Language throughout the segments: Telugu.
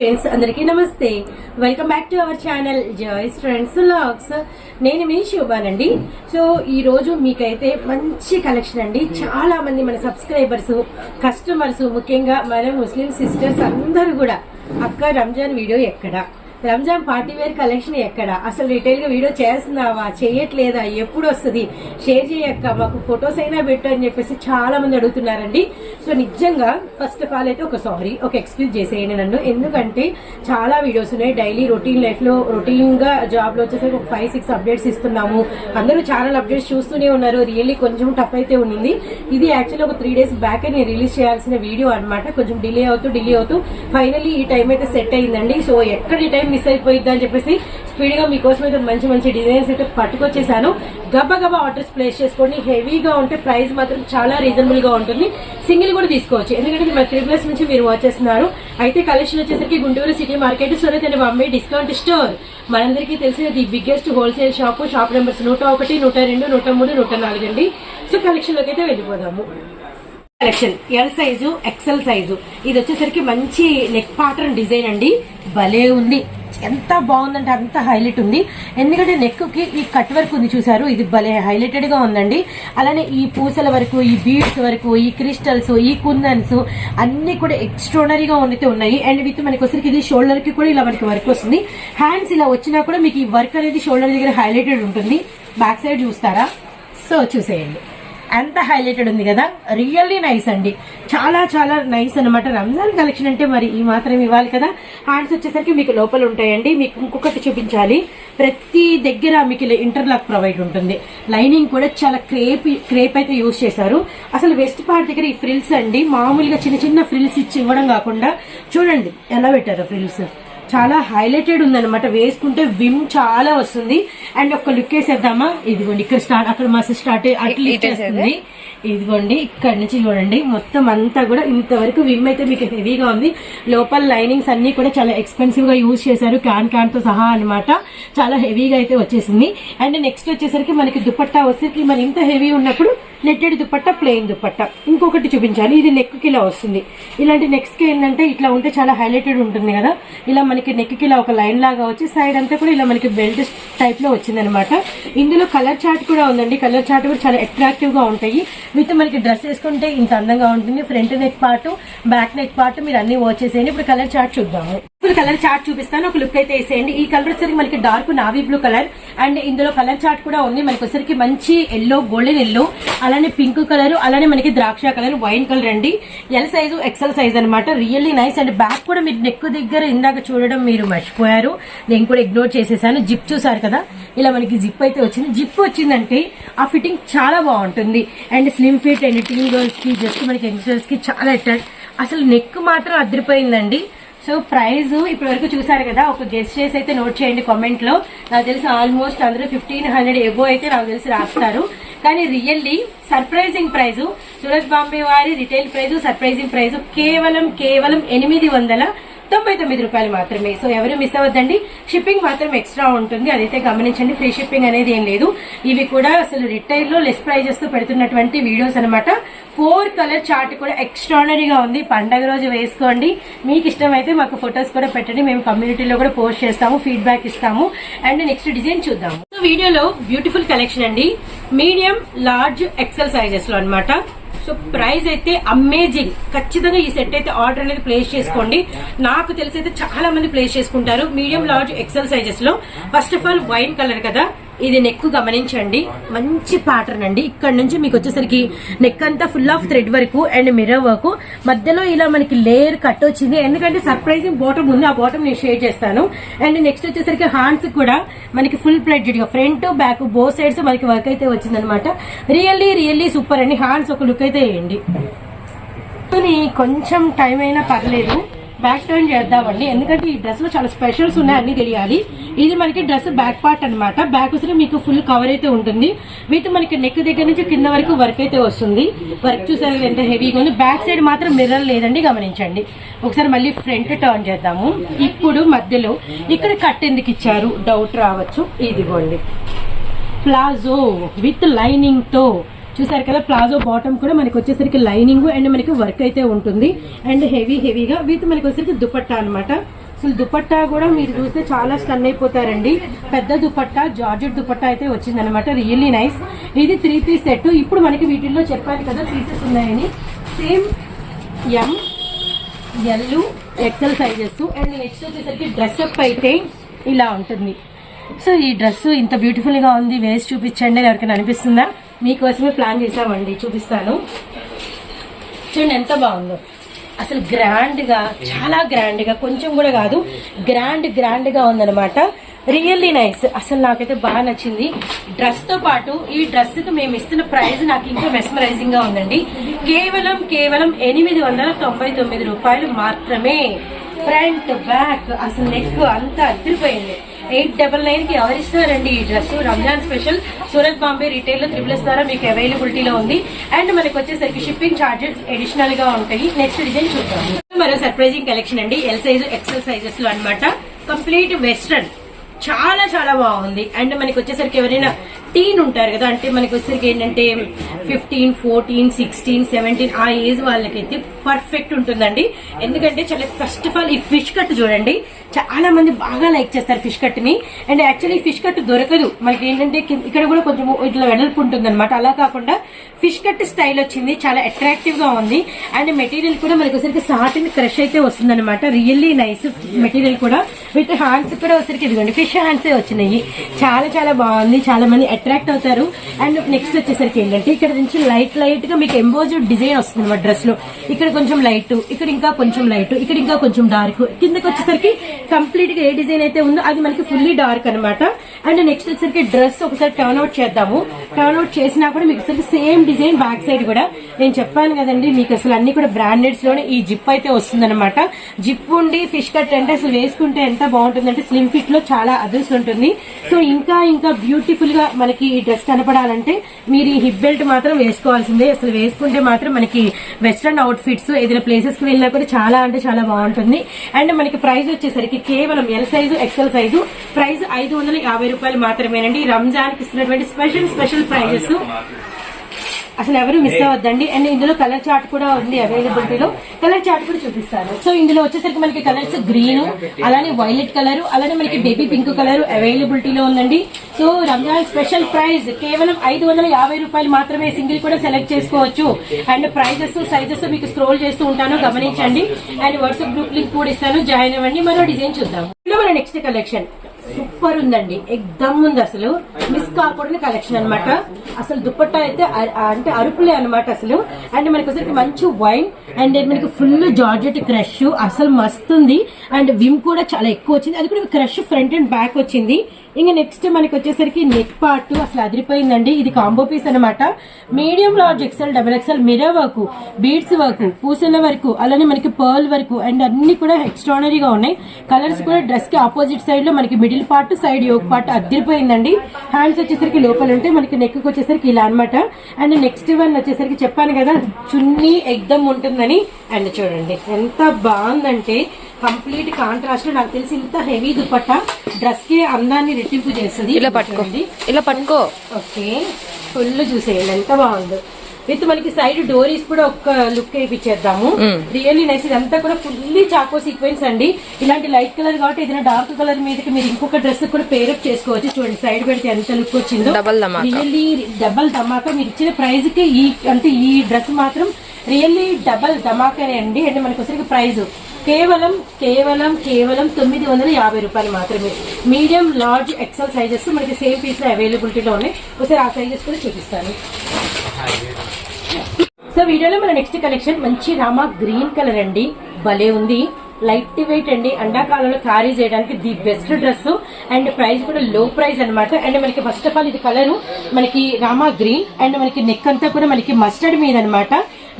ఫ్రెండ్స్ అందరికీ నమస్తే. Welcome back to our channel joys friends logs నేను మీ శోభానండి. సో ఈ రోజు మీకైతే మంచి కలెక్షన్ అండి. చాలా మంది మన సబ్స్క్రైబర్స్ కస్టమర్స్ ముఖ్యంగా మన ముస్లిం సిస్టర్స్ అందరూ కూడా. అక్క రంజాన్ వీడియో ఎక్కడ? రంజాన్ పార్టీ వేర్ కలెక్షన్ ఎక్కడ? అసలు రిటైల్గా వీడియో చేస్తున్నావా? చేయట్లేదా? ఎప్పుడు వస్తుంది? షేర్ చేయక్క మాకు ఫొటోస్ అయినా పెట్టు అని చెప్పేసి చాలా మంది అడుగుతున్నారండి. సో నిజంగా ఫస్ట్ ఆఫ్ ఆల్ అయితే ఒక సారీ ఒక ఎక్స్క్యూజ్ చేసేయండి నన్ను. ఎందుకంటే చాలా వీడియోస్ ఉన్నాయి. డైలీ రొటీన్ లైఫ్లో రొటీన్గా జాబ్లో వచ్చేసరికి ఒక ఫైవ్ సిక్స్ అప్డేట్స్ ఇస్తున్నాము. అందరూ ఛానల్ అప్డేట్స్ చూస్తూనే ఉన్నారు. రియల్లీ కొంచెం టఫ్ అయితే ఉంది ఇది యాక్చువల్లీ ఒక త్రీ డేస్ బ్యాక్ నేను రిలీజ్ చేయాల్సిన వీడియో అన్నమాట. కొంచెం డిలే అవుతూ డిలే అవుతూ ఫైనలీ ఈ టైం అయితే సెట్ అయిందండి. సో ఎక్కడ ఈ టైం మిస్ అయిపోయింది అని చెప్పేసి స్పీడ్గా మీకోసం అయితే మంచి మంచి డిజైన్స్ అయితే పట్టుకొచ్చేసాను. గబగబా ఆర్డర్స్ ప్లేస్ చేసుకోండి. హెవీగా ఉంటే ప్రైస్ మాత్రం చాలా రీజనబుల్గా ఉంటుంది. సింగిల్ కూడా తీసుకోవచ్చు. ఎందుకంటే మా త్రీ ప్లస్ నుంచి మీరు వచ్చేస్తున్నారు అయితే కలెక్షన్ వచ్చేసరికి Guntur city market Surat and Bombay discount store. మనందరికీ తెలిసిన the biggest wholesale shop. Shop numbers నూట ఒకటి నూట రెండు నూట మూడు నూట నాలుగు అండి. సో కలెక్షన్లోకి అయితే వెళ్ళిపోదాము. Collection. L size XL size ఇది వచ్చేసరికి మంచి నెక్ పాటర్న్ డిజైన్ అండి. భలే ఉంది. ఎంత బాగుందంటే అంత హైలైట్ ఉంది. ఎందుకంటే నెక్కి ఈ కట్ వర్క్ ఉంది చూసారు ఇది భలే హైలైటెడ్గా ఉందండి. అలానే ఈ పూసల వరకు ఈ బీడ్స్ వరకు ఈ క్రిస్టల్స్ ఈ కుందన్స్ అన్ని కూడా ఎక్స్ట్రానరీగా ఉన్నట్టు ఉన్నాయి. అండ్ విత్ మనకి వచ్చరికి ఇది షోల్డర్కి కూడా ఇలా మనకి వర్క్ వస్తుంది. హ్యాండ్స్ ఇలా వచ్చినా కూడా మీకు ఈ వర్క్ అనేది షోల్డర్ దగ్గర హైలైటెడ్ ఉంటుంది. బ్యాక్ సైడ్ చూస్తారా? సో చూసేయండి. అంత హైలైటెడ్ ఉంది కదా. రియల్లీ నైస్ అండి. చాలా చాలా నైస్ అన్నమాట. రంజాన్ కలెక్షన్ అంటే మరి ఈ మాత్రం ఇవ్వాలి కదా. హ్యాండ్స్ వచ్చేసరికి మీకు లోపల ఉంటాయండి. మీకు ఇంకొకటి చూపించాలి. ప్రతి దగ్గర మీకు ఇలా ఇంటర్లాక్ ప్రొవైడ్ ఉంటుంది. లైనింగ్ కూడా చాలా క్రేప్ క్రేప్ అయితే యూజ్ చేశారు. అసలు వెస్ట్ పార్ట్ దగ్గర ఈ ఫ్రిల్స్ అండి. మామూలుగా చిన్న చిన్న ఫ్రిల్స్ ఇచ్చి ఇవ్వడం కాకుండా చూడండి ఎలా పెట్టారు ఫ్రిల్స్ చాలా హైలైటెడ్ ఉందన్నమాట. వేసుకుంటే విమ్ చాలా వస్తుంది. అండ్ ఒక లుక్ వేసేద్దామా? ఇదిగోండి ఇక్కడ స్టార్ట్ అక్కడ మస్తు స్టార్ట్ అట్లా ఇచ్చేస్తుంది ఇదిగోండి ఇక్కడ నుంచి చూడండి. మొత్తం అంతా కూడా ఇంతవరకు విమ్ అయితే మీకు హెవీగా ఉంది. లోపల లైనింగ్స్ అన్ని కూడా చాలా ఎక్స్పెన్సివ్గా యూజ్ చేశారు. క్యాన్ క్యాన్తో సహా అన్నమాట. చాలా హెవీగా అయితే వచ్చేసింది. అండ్ నెక్స్ట్ వచ్చేసరికి మనకి దుపట్టా వచ్చేసరికి మరి ఇంత హెవీ ఉన్నప్పుడు నెట్టెడ్ దుపట్ట ప్లెయిన్ దుపట్ట. ఇంకొకటి చూపించాలి. ఇది నెక్ ఇలా వస్తుంది. ఇలాంటి నెక్స్ట్ ఏంటంటే ఇట్లా ఉంటే చాలా హైలైటెడ్ ఉంటుంది కదా. ఇలా మనకి నెక్ ఇలా ఒక లైన్ లాగా వచ్చి సైడ్ అంతా కూడా ఇలా మనకి బెల్ట్ టైప్లో వచ్చిందనమాట వచ్చింది అనమాట ఇందులో కలర్ చార్ట్ కూడా ఉందండి. కలర్ చార్ట్ కూడా చాలా అట్రాక్టివ్గా ఉంటాయి. విత్ మనకి డ్రెస్ వేసుకుంటే ఇంత అందంగా ఉంటుంది. Front neck part back neck part మీరు అన్ని వచ్చేసేయండి ఇప్పుడు కలర్ చార్ట్ చూద్దాము. కలర్ చార్ట్ చూపిస్తాను. ఒక లుక్ అయితే వేసేయండి. ఈ కలర్ వచ్చేసరికి మనకి dark navy blue colour and ఇందులో కలర్ చార్ట్ కూడా ఉంది. మనకి వచ్చేసరికి మంచి ఎల్లో గోల్డెన్ ఎల్లో అలానే పింక్ కలర్ అలానే మనకి ద్రాక్ష కలర్ వైన్ కలర్ అండి. ఎల్ సైజు ఎక్సెల్ సైజ్ అనమాట రియల్లీ నైస్ అండ్ బ్యాక్ కూడా మీరు నెక్ దగ్గర ఇందాక చూడడం మీరు మర్చిపోయారు. నేను కూడా ఇగ్నోర్ చేసేసాను. జిప్ చూసారు కదా? ఇలా మనకి జిప్ అయితే వచ్చింది. జిప్ వచ్చిందంటే ఆ ఫిట్టింగ్ చాలా బాగుంటుంది. And slim fit and teen గర్ల్స్కి జస్ట్ మనకి యంగ్స్టర్స్కి చాలా అట్రాక్ట్ అసలు నెక్ మాత్రం అదిరిపోయిందండి. సో ప్రైస్ ఇప్పటి వరకు చూసారు కదా ఒక గెస్ట్ చేసి అయితే నోట్ చేయండి కామెంట్లో. నాకు తెలిసి ఆల్మోస్ట్ అందరూ ఫిఫ్టీన్ హండ్రెడ్ ఎబో అయితే నాకు తెలిసి రాస్తారు. కానీ really surprising price Suraj Bombay వారి రిటైల్ ప్రైజ్ సర్ప్రైజింగ్ ప్రైస్ కేవలం కేవలం ఎనిమిది వందల తొంభై తొమ్మిది రూపాయలు మాత్రమే. సో ఎవరు మిస్ అవ్వద్దండి. షిప్పింగ్ మాత్రం ఎక్స్ట్రా ఉంటుంది. అదైతే గమనించండి. ఫ్రీ షిప్పింగ్ అనేది ఏం లేదు. ఇవి కూడా అసలు రిటైల్లో లెస్ ప్రైజెస్తో పెడుతున్నటువంటి వీడియోస్ అనమాట ఫోర్ కలర్ చార్ట్ కూడా ఎక్స్ట్రానరీగా ఉంది. పండగ రోజు వేసుకోండి. మీకు ఇష్టమైతే మాకు ఫొటోస్ కూడా పెట్టండి. మేము కమ్యూనిటీలో కూడా పోస్ట్ చేస్తాము ఫీడ్బ్యాక్ ఇస్తాము. అండ్ నెక్స్ట్ డిజైన్ చూద్దాము. సో వీడియోలో బ్యూటిఫుల్ కలెక్షన్ అండి. మీడియం లార్జ్ ఎక్సెల్ సైజెస్లో అనమాట సో ప్రైస్ అయితే అమేజింగ్. ఖచ్చితంగా ఈ సెట్ అయితే ఆర్డర్ అనేది ప్లేస్ చేసుకోండి. నాకు తెలిసి అయితే చాలా మంది ప్లేస్ చేసుకుంటారు. Medium large XL సైజెస్లో. First of all wine colour కదా. ఇది నెక్ గమనించండి. మంచి ప్యాటర్న్ అండి. ఇక్కడ నుంచి మీకు వచ్చేసరికి నెక్ అంతా ఫుల్ ఆఫ్ థ్రెడ్ వరకు అండ్ మిర్రర్ వర్క్ మధ్యలో ఇలా మనకి లేయర్ కట్ వచ్చింది. ఎందుకంటే సర్ప్రైజింగ్ బాటమ్ ఉంది. ఆ బాటమ్ నేను షేర్ చేస్తాను. అండ్ నెక్స్ట్ వచ్చేసరికి హ్యాండ్స్ కూడా మనకి ఫుల్ ప్లేటెడ్గా ఫ్రంట్ బ్యాక్ బో సైడ్స్ మనకి వర్క్ అయితే వచ్చింది అనమాట రియల్లీ రియల్లీ సూపర్ అండి. హ్యాండ్స్ ఒక లుక్ అయితే వేయండి. కొంచెం టైం అయినా పర్లేదు. బ్యాక్ టర్న్ చేద్దామండి. ఎందుకంటే ఈ డ్రెస్లో చాలా స్పెషల్స్ ఉన్నాయి అన్ని తెలియాలి. ఇది మనకి డ్రెస్ బ్యాక్ పార్ట్ అన్నమాట. బ్యాక్ వచ్చి మీకు ఫుల్ కవర్ అయితే ఉంటుంది. విత్ మనకి నెక్ దగ్గర నుంచి కింద వరకు వర్క్ అయితే వస్తుంది. వర్క్ చూసారు ఎంత హెవీగా ఉంది. బ్యాక్ సైడ్ మాత్రం మిర్రర్ లేదండి గమనించండి. ఒకసారి మళ్ళీ ఫ్రంట్ టర్న్ చేద్దాము. ఇప్పుడు మధ్యలో ఇక్కడ కట్ ఎందుకు ఇచ్చారు? డౌట్ రావచ్చు. ఇదిగోండి. ప్లాజో విత్ లైనింగ్తో చూసారు కదా ప్లాజో బాటమ్ కూడా మనకి వచ్చేసరికి లైనింగ్ అండ్ మనకి వర్క్ అయితే ఉంటుంది. అండ్ హెవీ హెవీగా వీటి మనకి వచ్చేసరికి దుపట్టా అనమాట అసలు దుపట్టా కూడా మీరు చూస్తే చాలా స్టన్ అయిపోతారండి. పెద్ద దుపట్టా జార్జెట్ దుపట్టా అయితే వచ్చిందనమాట రియల్లీ నైస్ ఇది త్రీ పీస్ సెట్ ఇప్పుడు మనకి వీటిల్లో చెప్పాను కదా పీసెస్ ఉన్నాయని. Same M L XL sizes and next వచ్చేసరికి డ్రెస్ అప్ అయితే ఇలా ఉంటుంది. సో ఈ డ్రెస్ ఇంత బ్యూటిఫుల్గా ఉంది. వేసి చూపించండి అని ఎవరికైనా అనిపిస్తుందా? మీకోసమే ప్లాన్ చేసామండి చూపిస్తాను. చూడండి ఎంత బాగుందో. అసలు గ్రాండ్గా చాలా గ్రాండ్గా కొంచెం కూడా కాదు గ్రాండ్ గ్రాండ్గా ఉందనమాట రియల్లీ నైస్ అసలు నాకైతే బాగా నచ్చింది. డ్రెస్తో పాటు ఈ డ్రెస్కి మేము ఇస్తున్న ప్రైస్ నాకు ఇంకా మెస్మరైజింగ్గా ఉందండి. కేవలం కేవలం ఎనిమిది వందల తొంభై తొమ్మిది రూపాయలు మాత్రమే. ఫ్రంట్ బ్యాక్ అసలు నెక్ అంతా అదిరిపోయింది. ఎయిట్ డబల్ నైన్కి ఎవరిస్తారండి ఈ డ్రెస్. రంజాన్ స్పెషల్. సూరత్ బాంబే రిటైల్లో త్రిబుల్స్ ద్వారా మీకు అవైలబిలిటీలో ఉంది. అండ్ మనకు వచ్చేసరికి షిప్పింగ్ చార్జెస్ అడిషనల్గా ఉంటాయి. నెక్స్ట్ డిజైన్ చూద్దాం. మరో సర్ప్రైజింగ్ కలెక్షన్ అండి. ఎల్ సైజ్ ఎక్సెల్ సైజెస్లో అన్నమాట. Complete western. చాలా చాలా బాగుంది. అండ్ మనకి వచ్చేసరికి ఎవరైనా టీన్ ఉంటారు కదా అంటే మనకి వచ్చేసరికి ఏంటంటే ఫిఫ్టీన్ ఫోర్టీన్ సిక్స్టీన్ సెవెంటీన్ ఆ ఏజ్ వాళ్ళకైతే పర్ఫెక్ట్ ఉంటుందండి. ఎందుకంటే చాలా ఫస్ట్ ఆఫ్ ఆల్ ఈ ఫిష్ కట్ చూడండి. చాలా మంది బాగా లైక్ చేస్తారు ఫిష్ కట్ని. అండ్ యాక్చువల్లీ ఫిష్ కట్ దొరకదు. మనకి ఏంటంటే ఇక్కడ కూడా కొంచెం ఇట్లా వెడల్పు ఉంటుంది అనమాట అలా కాకుండా ఫిష్ కట్ స్టైల్ వచ్చింది. చాలా అట్రాక్టివ్గా ఉంది. అండ్ మెటీరియల్ కూడా మనకి వచ్చరికి సాటిన్ క్రష్ అయితే వస్తుంది అనమాట రియల్లీ నైస్ మెటీరియల్ కూడా. విత్ హ్యాండ్స్ కూడా వచ్చరికి ఇదిగోండి. ఫిష్ హ్యాండ్స్ వచ్చినాయి. చాలా చాలా బాగుంది. చాలా మంది అట్రాక్ట్ అవుతారు. అండ్ నెక్స్ట్ వచ్చేసరికి ఏంటంటే ఇక్కడ నుంచి లైట్ లైట్గా మీకు ఎంబోజ్ డిజైన్ వస్తుంది అనమాట డ్రెస్లో. ఇక్కడ కొంచెం లైట్ ఇక్కడ ఇంకా కొంచెం లైట్ ఇక్కడ ఇంకా కొంచెం డార్క్ కిందకి వచ్చేసరికి కంప్లీట్గా ఏ డిజైన్ అయితే ఉందో అది మనకి ఫుల్లీ డార్క్ అనమాట అండ్ నెక్స్ట్ వచ్చేసరికి డ్రెస్ ఒకసారి టర్న్ అవుట్ చేద్దాము. టర్న్ అవుట్ చేసినా కూడా మీకు అసలు సేమ్ డిజైన్ బ్యాక్ సైడ్ కూడా. నేను చెప్పాను కదండి మీకు అసలు అన్ని కూడా బ్రాండెడ్స్లోనే ఈ జిప్ అయితే వస్తుంది జిప్ ఉండి ఫిష్ కట్ అంటే అసలు వేసుకుంటే ఎంత బాగుంటుందంటే స్లిమ్ ఫిట్లో చాలా అదర్స్ ఉంటుంది. సో ఇంకా ఇంకా బ్యూటిఫుల్గా మనకి ఈ డ్రెస్ కనపడాలంటే మీరు ఈ హిప్ బెల్ట్ మాత్రం వేసుకోవాల్సిందే. అసలు వేసుకుంటే మాత్రం మనకి వెస్ట్రన్ అవుట్ ఫిట్స్ ఏదైనా ప్లేసెస్కి వెళ్ళినా కూడా చాలా అంటే చాలా బాగుంటుంది. అండ్ మనకి ప్రైస్ వచ్చేసరికి కేవలం L size XL size price ఐదు వందల యాభై రూపాయలు మాత్రమేనండి. రంజాన్కి ఇస్తున్నటువంటి స్పెషల్ స్పెషల్ ప్రైజెస్ అసలు ఎవరు మిస్ అవ్వద్దండి. అండ్ ఇందులో కలర్ చార్ట్ కూడా ఉంది అవైలబిలిటీలో కలర్ చార్ట్ కూడా చూపిస్తాను సో ఇందులో వచ్చేసరికి మనకి కలర్స్ గ్రీన్ అలానే వైలెట్ కలర్ అలానే మనకి బేబీ పింక్ కలర్ అవైలబిలిటీలో ఉందండి. సో రంజాన్ స్పెషల్ ప్రైస్ కేవలం ఐదు వందల యాభై రూపాయలు మాత్రమే సింగిల్ కూడా సెలెక్ట్ చేసుకోవచ్చు. అండ్ ప్రైజెస్ సైజెస్ మీకు స్క్రోల్ చేస్తూ ఉంటాను. గమనించండి. అండ్ వాట్సాప్ గ్రూప్ లింక్ కూడా ఇస్తాను. జాయిన్ అవ్వండి. మరో డిజైన్ చూద్దాం. మన నెక్స్ట్ కలెక్షన్ సూపర్ ఉందండి. ఎగ్దమ్ ఉంది అసలు. మిస్ కాకూడని కలెక్షన్ అన్నమాట. అసలు దుప్పట్టా అయితే అంటే అరుపులే అనమాట అసలు. అండ్ మనకి వచ్చరికి మంచి వైన్. అండ్ మనకి ఫుల్ జార్జెట్ క్రష్. అసలు మస్తు ఉంది అండ్ విమ్ కూడా చాలా ఎక్కువ వచ్చింది. అది కూడా క్రష్ ఫ్రంట్ అండ్ బ్యాక్ వచ్చింది. ఇంకా నెక్స్ట్ మనకి వచ్చేసరికి నెక్ పార్ట్ అసలు అదిరిపోయిందండి. ఇది కాంబో పీస్ అనమాట medium large XL double XL mirror work beads work పూసల వరకు అలానే మనకి పర్ల్ వరకు అండ్ అన్ని కూడా ఎక్స్ట్రానరీగా ఉన్నాయి. కలర్స్ కూడా డ్రెస్కి ఆపోజిట్ సైడ్లో మనకి middle part side yoke part అదిరిపోయిందండి. Hands వచ్చేసరికి లోపల ఉంటే మనకి నెక్ వచ్చేసరికి ఇలా అనమాట అండ్ నెక్స్ట్ వన్ వచ్చేసరికి చెప్పాను కదా చున్నీ ఎగ్దమ్ ఉంటుందని. అండ్ చూడండి ఎంత బాగుందంటే కంప్లీట్ కాంట్రాస్ట్ నాకు తెలిసి ఇంత హెవీ దుపట్టా. డ్రెస్కి అందాన్ని రెట్టింపు చేస్తుంది ఇలా పట్టుకో. ఇలా పట్టుకో. ఓకే. ఫుల్ చూసేయండి ఎంత బాగుందో. విత్ మనకి సైడ్ డోరీస్ కూడా ఒక లుక్ వేయించేద్దాము రియల్లీ నైస్ ఇదంతా కూడా ఫుల్లీ చాకో సీక్వెన్స్ అండి. ఇలాంటి లైట్ కలర్ కాబట్టి ఏదైనా డార్క్ కలర్ మీదకి మీరు ఇంకొక డ్రెస్ కూడా పేరప్ చేసుకోవచ్చు. చూడండి సైడ్ పెడితే ఎంత లుక్ వచ్చిందో. ధమాకా. రియల్లీ డబల్ ధమాకా. మీరు ఇచ్చిన ప్రైస్కి ఈ అంటే ఈ డ్రెస్ మాత్రం రియల్లీ డబల్ ధమాకానే అండి. అంటే మనకి వచ్చరికి ప్రైస్ కేవలం కేవలం కేవలం తొమ్మిది వందల యాభై రూపాయలు మాత్రమే. మీడియం లార్జ్ ఎక్సెల్ సైజెస్ మనకి సేమ్ పీస్లో అవైలబిలిటీలో ఉన్నాయి. ఒకసారి ఆ సైజెస్ కూడా చూపిస్తాను. సో వీడియోలో మన నెక్స్ట్ కలెక్షన్ మంచి రామా గ్రీన్ కలర్ అండి. భలే ఉంది. లైట్ వెయిట్ అండి. ఎండాకాలంలో క్యారీ చేయడానికి the best dress and price కూడా లో ప్రైస్ అన్నమాట. అండ్ మనకి ఫస్ట్ ఆఫ్ ఆల్ ఇది కలర్ మనకి రామా గ్రీన్ అండ్ మనకి నెక్ అంతా కూడా మనకి మస్టర్డ్ మీద అనమాట